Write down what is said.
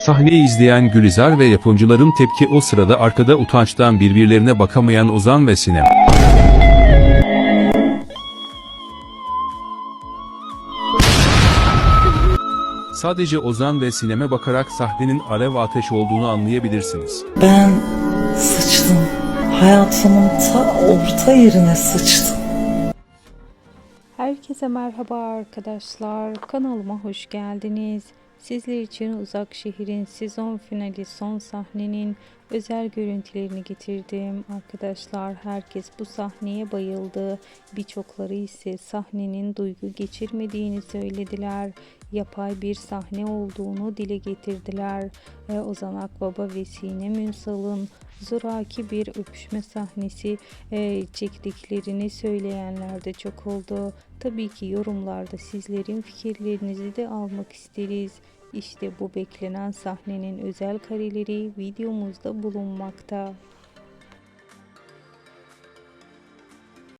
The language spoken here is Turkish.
Sahneyi izleyen Gülizar ve yapımcıların tepki o sırada arkada utançtan birbirlerine bakamayan Ozan ve Sinem. Sadece Ozan ve Sinem'e bakarak sahnenin alev ateş olduğunu anlayabilirsiniz. Ben sıçtım. Hayatımın ta orta yerine sıçtım. Herkese merhaba arkadaşlar. Kanalıma hoş geldiniz. Sizler için Uzak Şehir'in sezon finali son sahnenin özel görüntülerini getirdim. Arkadaşlar herkes bu sahneye bayıldı. Birçokları ise sahnenin duygu geçirmediğini söylediler. Yapay bir sahne olduğunu dile getirdiler. Ve Ozan Akbaba ve Sinem Ünsal'ın zoraki bir öpüşme sahnesi e, çektiklerini söyleyenler de çok oldu. Tabii ki yorumlarda sizlerin fikirlerinizi de almak isteriz. İşte bu beklenen sahnenin özel kareleri videomuzda bulunmakta.